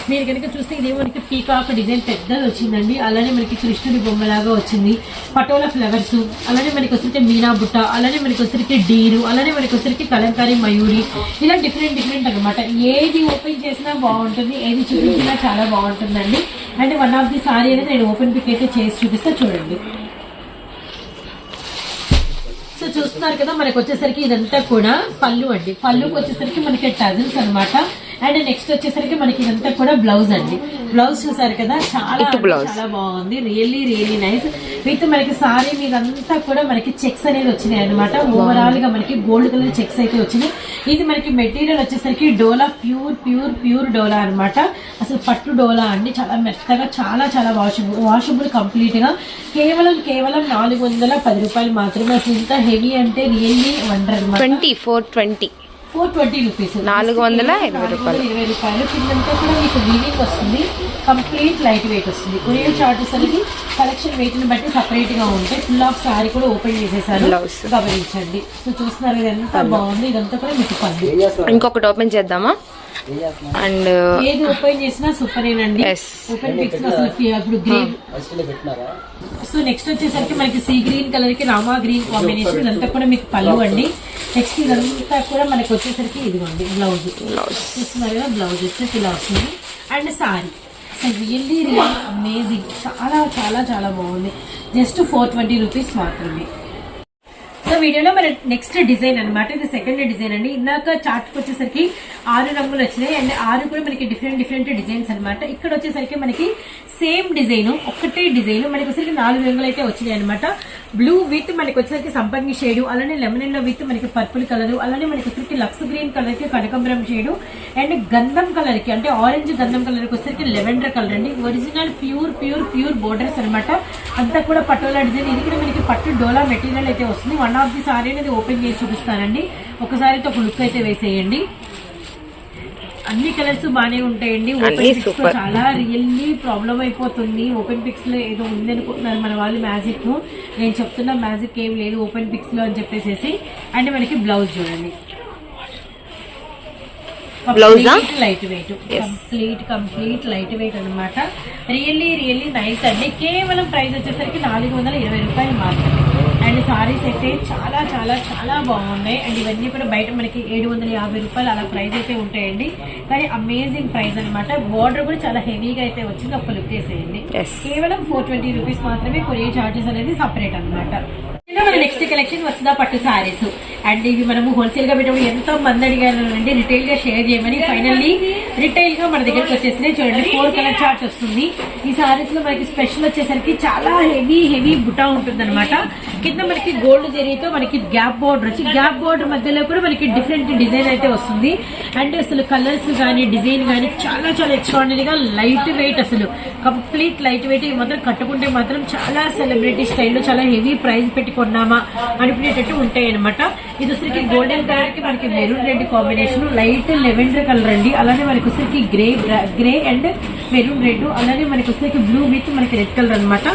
మీరు కనుక చూస్తే ఇదే మనకి పీకాక్ డిజైన్ పెద్దది వచ్చిందండి. అలానే మనకి కృష్ణుడి బొమ్మలాగా వచ్చింది. పటోలా ఫ్లవర్స్ అలానే మనకి వచ్చరికి మీనా బుట్ట అలానే మనకి వచ్చరికి డీరు అలానే మనకి వచ్చరికి కలంకారీ మయూరి ఇలా డిఫరెంట్ డిఫరెంట్ అనమాట ఏది ఓపెన్ చేసినా బాగుంటుంది ఏది చూపించినా చాలా బాగుంటుందండి. And one of the sari అనేది నేను ఓపెన్ పిక్ అయితే చేసి చూపిస్తే చూడండి. చూస్తున్నారు కదా మనకు వచ్చేసరికి ఇదంతా కూడా పళ్ళు అండి. పళ్ళుకి వచ్చేసరికి మనకి టజిల్స్ అన్నమాట. అండ్ నెక్స్ట్ వచ్చేసరికి మనకి ఇదంతా కూడా బ్లౌజ్ అండి. బ్లౌజ్ చూసారు కదా? చాలా చాలా బాగుంది. రియల్లీ రియల్లీ నైస్ విత్ మనకి సారీ మీద అంతా కూడా మనకి చెక్స్ అనేది వచ్చినాయి అనమాట ఓవరాల్గా మనకి గోల్డ్ కలర్ చెక్స్ అయితే వచ్చినాయి. ఇది మనకి మెటీరియల్ వచ్చేసరికి డోలా ప్యూర్ ప్యూర్ ప్యూర్ డోలా అన్నమాట. అసలు పట్టు డోలా అండి. చాలా మెత్తగా చాలా చాలా వాషబుల్ వాషబుల్ కంప్లీట్గా. కేవలం కేవలం నాలుగు వందల పది రూపాయలు మాత్రమే. అసలు ఇంత హెవీ అంటే రియల్లీ వండర్ అనమాట twenty four twenty. Four twenty rupees. నాలుగు వందల ఇరవై రూపాయలు. ఇరవై రూపాయలు. కిందంతా కూడా మీకు వీవింగ్ వస్తుంది. కంప్లీట్ లైట్ వెయిట్ వస్తుంది. కొరియర్ చార్జెస్ అనేది కలెక్షన్ వెయిట్ని బట్టి సపరేట్గా ఉంటాయి ఫుల్ ఆఫ్ సారీ కూడా ఓపెన్ చేసేసారు. Blouse. గమనించండి. సో చూస్తున్నారు కదా ఎంత బాగుంది. ఇదంతా కూడా మీకు ఇంకొకటి ఓపెన్ చేద్దామా? అండ్ ఏది ఓపెన్ చేసినా సూపర్ ఏనండి. ఓపెన్ పిక్స్ అసలు ఇప్పుడు గ్రీన్ సో నెక్స్ట్ వచ్చేసరికి మనకి సీ గ్రీన్ కలర్కి రామా గ్రీన్ కాంబినేషన్ ఇదంతా కూడా మీకు పళ్ళు అండి. నెక్స్ట్ ఇదంతా కూడా మనకి వచ్చేసరికి ఇదిగోండి బ్లౌజ్ చూస్తున్నారు కదా బ్లౌజ్ వచ్చేసి ఇలా వస్తుంది. అండ్ సారీ అసలు రియల్లీ రియల్ అమేజింగ్ చాలా చాలా చాలా బాగుంది. జస్ట్ ఫోర్ ట్వంటీ రూపీస్ మాత్రమే. సో వీడియోలో మన నెక్స్ట్ డిజైన్ అన్నమాట. ఇది సెకండ్ డిజైన్ అండి. ఇందాక చార్ట్ వచ్చేసరికి ఆరు రంగులు వచ్చినాయి. అండ్ ఆరు కూడా మనకి డిఫరెంట్ డిఫరెంట్ డిజైన్స్ అన్నమాట. ఇక్కడ వచ్చేసరికి మనకి సేమ్ డిజైన్ ఒకటే డిజైన్ మనకి వచ్చేసరికి నాలుగు రంగులు అయితే వచ్చినాయి అనమాట బ్లూ విత్ మనకి వచ్చేసరికి సంపంగి షేడు అలానే లెమన్ ఎల్లో విత్ మనకి పర్పుల్ కలర్ అలానే మనకి వచ్చేసరికి లక్స్ గ్రీన్ కలర్కి కనకంబరం షేడు అండ్ గంధం కలర్కి అంటే ఆరెంజ్ గంధం కలర్కి వచ్చేసరికి లెవెండర్ కలర్ అండి. Original pure pure pure borders అన్నమాట. అంతా కూడా పట్టుల డిజైన్ ఇది కూడా మనకి పట్టు డోలా మెటీరియల్ అయితే వస్తుంది. వన్ ఆఫ్ ది సారీ అనేది ఓపెన్ చేసి చూపిస్తానండి. ఒకసారి ఒక లుక్ అయితే వేసేయండి. అన్ని కలర్స్ బాగానే ఉంటాయండి. Open picks. చాలా రియల్లీ ప్రాబ్లం అయిపోతుంది. ఓపెన్ పిక్స్లో ఏదో ఉంది అనుకుంటున్నారు మన వాళ్ళు మ్యాజిక్ నేను చెప్తున్నా మ్యాజిక్ ఏం లేదు ఓపెన్ పిక్స్లో అని చెప్పేసి అండ్ మనకి బ్లౌజ్ చూడండి? Light weight. Complete complete light weight అనమాట రియల్లీ రియల్లీ నైస్ అండి. కేవలం ప్రైస్ వచ్చేసరికి నాలుగు వందల ఇరవై రూపాయలు మాత్రమే. అండ్ సారీస్ అయితే చాలా చాలా చాలా బాగున్నాయి. అండ్ ఇవన్నీ కూడా బయట మనకి ఏడు వందల యాభై రూపాయలు అలా ప్రైస్ అయితే ఉంటాయండి. కానీ అమేజింగ్ ప్రైస్ అనమాట బార్డర్ కూడా చాలా హెవీగా అయితే వచ్చింది. ఒక లుక్ వేసేయండి. కేవలం ఫోర్ ట్వంటీ రూపీస్ మాత్రమే కొరియర్ చార్జెస్ అనేది సపరేట్ అనమాట మన నెక్స్ట్ కలెక్షన్ వస్తుందా పట్టు సారీస్. అండ్ ఇవి మనము హోల్సేల్గా పెట్టినప్పుడు ఎంతో మంది అడిగారు అండి. రిటైల్గా షేర్ చేయమని. ఫైనల్లీ రిటైల్గా మన దగ్గరికి వచ్చేసినాయి చూడండి ఫోర్ కలర్ చార్ట్ వస్తుంది. ఈ సారీస్లో మనకి స్పెషల్ వచ్చేసరికి చాలా హెవీ హెవీ బుటా ఉంటుంది అనమాట కింద మనకి గోల్డ్ జరీతో మనకి గ్యాప్ బోర్డర్ వచ్చి గ్యాప్ బోర్డర్ మధ్యలో కూడా మనకి డిఫరెంట్ డిజైన్ అయితే వస్తుంది. అండ్ అసలు కలర్స్ కానీ డిజైన్ కానీ చాలా చాలా ఎక్స్ట్రాడినరీ గా లైట్ వెయిట్ అసలు. కంప్లీట్ లైట్ వెయిట్ మాత్రం కట్టుకుంటే మాత్రం చాలా సెలబ్రిటీ స్టైల్లో చాలా హెవీ ప్రైస్ పెట్టి కొన్నామా అనుకునేటట్టు ఉంటాయి అనమాట ఇది వచ్చరికి గోల్డెన్ కలర్కి మనకి maroon red combination light lavender colour అండి. అలానే మనకి వచ్చేసరికి grey grey and maroon red. అలానే మనకి వచ్చేసరికి బ్లూ విత్ మనకి రెడ్ కలర్ అనమాట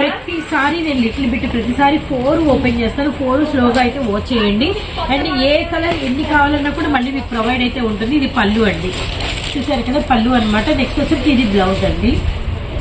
ప్రతిసారి నేను లిటిల్ బిట్ ప్రతిసారి ఫోర్ ఓపెన్ చేస్తాను. ఫోర్ స్లోగా అయితే వాచ్ చేయండి. అండ్ ఏ కలర్ ఎన్ని కావాలన్నా కూడా మళ్ళీ మీకు ప్రొవైడ్ అయితే ఉంటుంది. ఇది పళ్ళు అండి. చూసారు కదా పళ్ళు అనమాట నెక్స్ట్ వచ్చేసి ఇది బ్లౌజ్ అండి.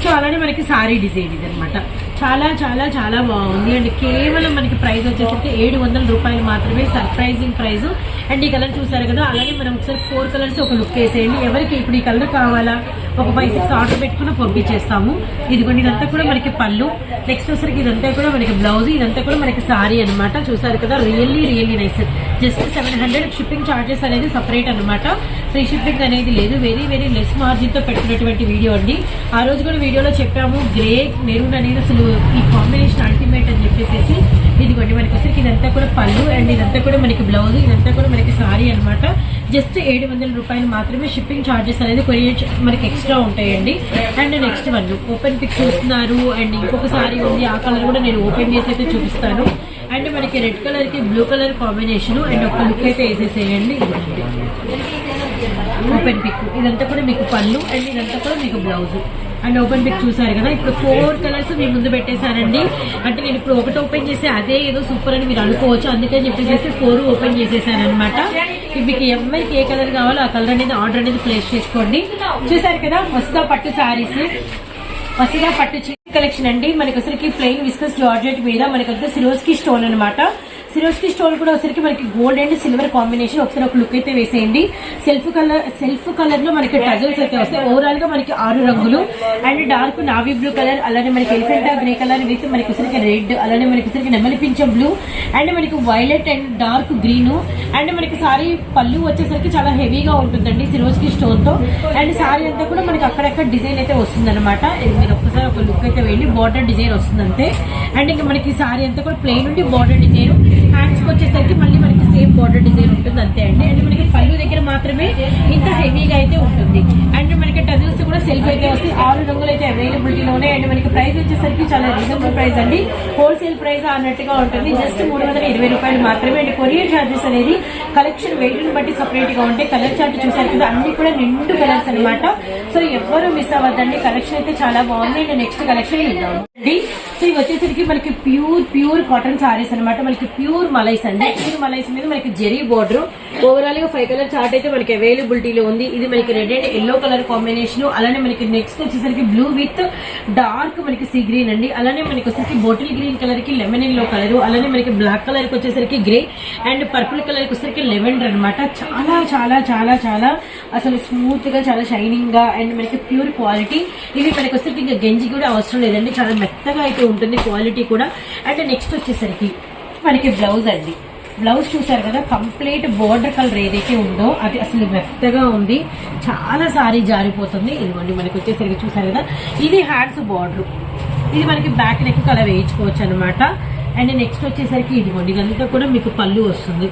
సో అలానే మనకి సారీ డిజైన్ ఇది అనమాట చాలా చాలా చాలా బాగుంది. అండ్ కేవలం మనకి ప్రైస్ వచ్చేసరికి ఏడు వందల రూపాయలు మాత్రమే. సర్ప్రైజింగ్ ప్రైస్ అండ్ ఈ కలర్ చూసారు కదా అలాగే మనం ఒకసారి ఫోర్ కలర్స్ ఒక లుక్ వేసేయండి. ఎవరికి ఇప్పుడు ఈ కలర్ కావాలా ఒక ఫైవ్ సిక్స్ ఆర్డర్ పెట్టుకుని పంపించేస్తాము. ఇదిగోండి ఇదంతా కూడా మనకి పళ్ళు. నెక్స్ట్ వచ్చరికి ఇదంతా కూడా మనకి బ్లౌజ్ ఇదంతా కూడా మనకి సారీ అన్నమాట. చూసారు కదా really really nice just seven hundred shipping charges అనేది సపరేట్ అన్నమాట. ఫ్రీ షిప్పింగ్ అనేది లేదు. వెరీ వెరీ లెస్ మార్జిన్తో పెట్టుకున్నటువంటి పెట్టినటువంటి వీడియో అండి. ఆ రోజు కూడా వీడియోలో చెప్పాము గ్రే మెరూన్ అనేది అసలు ఈ కాంబినేషన్ అల్టిమేట్ అని చెప్పేసి ఇదిగోండి మనకి వచ్చరికి ఇదంతా కూడా పళ్ళు అండ్ ఇదంతా కూడా మనకి బ్లౌజ్ ఇదంతా కూడా మనకి సారీ అన్నమాట. జస్ట్ ఏడు వందల రూపాయలు మాత్రమే షిప్పింగ్ చార్జెస్ అనేది కొరియర్ మనకి ఎక్స్ట్రా ఉంటాయండి. And next one open pick చూస్తున్నారు. అండ్ ఇంకొక సారీ ఉంది. ఆ కలర్ కూడా నేను ఓపెన్ చేసి అయితే చూపిస్తాను. అండ్ మనకి రెడ్ కలర్కి బ్లూ కలర్ కాంబినేషన్ అండ్ ఒక లుక్ అయితే వేసేసేయండి. Open pick. ఇదంతా కూడా మీకు పళ్ళు అండ్ ఇదంతా కూడా మీకు బ్లౌజ్. అండ్ ఓపెన్ పిక్ చూసారు కదా. ఇప్పుడు ఫోర్ కలర్స్ మీ ముందు పెట్టేశానండి అంటే నేను ఇప్పుడు ఒకటి ఓపెన్ చేసి అదే ఏదో సూపర్ అని మీరు అనుకోవచ్చు. అందుకని చెప్పేసి ఫోర్ ఓపెన్ చేసేసాను అనమాట మీకు ఎవరికి ఏ కలర్ కావాలో ఆ కలర్ అనేది ఆర్డర్ అనేది ప్లేస్ చేసుకోండి. చూసారు కదా వస్తా పట్టు శారీస్ వసుదా పట్టు కలెక్షన్ అండి. మనకి అసలు ప్లెయిన్ విస్కస్ జార్జెట్ మీద మనకి వచ్చి సిరోస్కి స్టోన్ అనమాట సిరోస్కి స్టోన్ కూడా వచ్చరికి మనకి గోల్డ్ అండ్ సిల్వర్ కాంబినేషన్ ఒకసారి ఒక లుక్ అయితే వేసేయండి. సెల్ఫ్ కలర్ సెల్ఫ్ కలర్లో మనకి టజల్స్ అయితే వస్తాయి. ఓవరాల్గా మనకి ఆరు రంగులు. And dark navy blue colour అలానే మనకి ఎలిఫెంటా గ్రే కలర్ విత్ మనకి వచ్చరికి రెడ్ అలానే మనకి వచ్చరికి నెమలి పింఛం బ్లూ. అండ్ మనకి violet and dark green. And మనకి సారీ పళ్ళు వచ్చేసరికి చాలా హెవీగా ఉంటుందండి సిరోజ్కి స్టోన్తో అండ్ సారీ అంతా కూడా మనకి అక్కడక్కడ డిజైన్ అయితే వస్తుంది అనమాట మీరు ఒక్కసారి ఒక లుక్ అయితే వెళ్ళి బార్డర్ డిజైన్ వస్తుంది అంతే అండ్ ఇంకా మనకి సారీ అంతా కూడా ప్లెయిన్ ఉండి బార్డర్ డిజైన్. వచ్చేసరికి మళ్ళీ మనకి సేమ్ బార్డర్ డిజైన్ ఉంటుంది అంతే అండి. అండ్ మనకి పళ్ళు దగ్గర మాత్రమే ఇంత హెవీగా అయితే ఉంటుంది. అండ్ మనకి టజిల్స్ కూడా సెల్ఫ్ అయితే వస్తాయి. ఆరు రంగులు అయితే అవైలబిలిటీలో ఉన్నాయి అండ్ మనకి ప్రైస్ వచ్చేసరికి చాలా రీజనబుల్ ప్రైస్ అండి. హోల్సేల్ ప్రైస్ అన్నట్టుగా ఉంటుంది. జస్ట్ మూడు వందల ఇరవై రూపాయలు మాత్రమే అండ్. కొరియర్ చార్జెస్ అనేది కలెక్షన్ వెయిట్ని బట్టి సపరేట్గా ఉంటాయి. కలర్ చార్ట్ చూసారు కదా అన్ని కూడా నిండు కలర్స్ అన్నమాట. సో ఎవ్వరూ మిస్ అవ్వద్దండి. కలెక్షన్ అయితే చాలా బాగుంది. అండ్ నెక్స్ట్ కలెక్షన్ ఇద్దాం సో ఇవి వచ్చేసరికి మనకి ప్యూర్ ప్యూర్ కాటన్ సారీస్ అన్నమాట. మనకి ప్యూర్ మలైస్ అండి. ప్యూర్ మలైస్ మీద మనకి జెరీ బోర్డర్. ఓవరాల్గా ఫైవ్ కలర్ చార్ట్ అయితే మనకి అవైలబిలిటీలో ఉంది. ఇది మనకి red and yellow colour combination అలానే మనకి నెక్స్ట్ వచ్చేసరికి బ్లూ విత్ డార్క్ మనకి సీ గ్రీన్ అండి. అలానే మనకి వచ్చేసరికి బాటిల్ గ్రీన్ కలర్కి లెమన్ ఎల్లో కలర్ అలానే మనకి బ్లాక్ కలర్కి వచ్చేసరికి గ్రే అండ్ పర్పుల్ కలర్కి వచ్చేసరికి లెవెండర్ అన్నమాట. చాలా చాలా చాలా చాలా అసలు స్మూత్గా చాలా షైనింగ్గా అండ్ మనకి ప్యూర్ క్వాలిటీ ఇవి మనకి వచ్చేసరికి ఇంకా గంజి కూడా అవసరం లేదండి. చాలా మెత్తగా అయితే ఉంటుంది క్వాలిటీ కూడా. అండ్ నెక్స్ట్ వచ్చేసరికి మనకి బ్లౌజ్ అండి. బ్లౌజ్ చూసారు కదా కంప్లీట్ బోర్డర్ కలర్ ఏదైతే ఉందో అది అసలు మెత్తగా ఉంది. చాలా సారీ జారిపోతుంది. ఇదిగోండి మనకి వచ్చేసరికి చూసారు కదా ఇది హ్యాండ్స్ బార్డర్ ఇది మనకి బ్యాక్ నెక్ కలర్ వేయించుకోవచ్చు అనమాట అండ్ నెక్స్ట్ వచ్చేసరికి ఇదిగోండి ఇదంతా కూడా మీకు పళ్ళు వస్తుంది.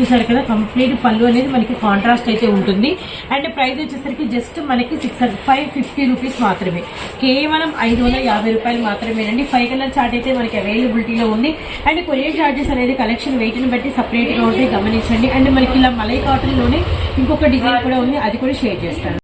చూసారు కదా కంప్లీట్ పళ్ళు అనేది మనకి కాంట్రాస్ట్ అయితే ఉంటుంది. అండ్ ప్రైస్ వచ్చేసరికి జస్ట్ మనకి సిక్స్ ఫైవ్ ఫిఫ్టీ రూపీస్ మాత్రమే. కేవలం ఐదు వందల యాభై రూపాయలు మాత్రమేనండి. ఫైవ్ కలర్ చార్ట్ అయితే మనకి అవైలబిలిటీలో ఉంది. అండ్ కొరియర్ చార్జెస్ అనేది కలెక్షన్ వెయిట్ని బట్టి సపరేట్గా ఉంటాయి. గమనించండి. అండ్ మనకి ఇలా మలై కాటన్లోనే ఇంకొక డిజైన్ కూడా ఉంది. అది కూడా షేర్ చేస్తాను.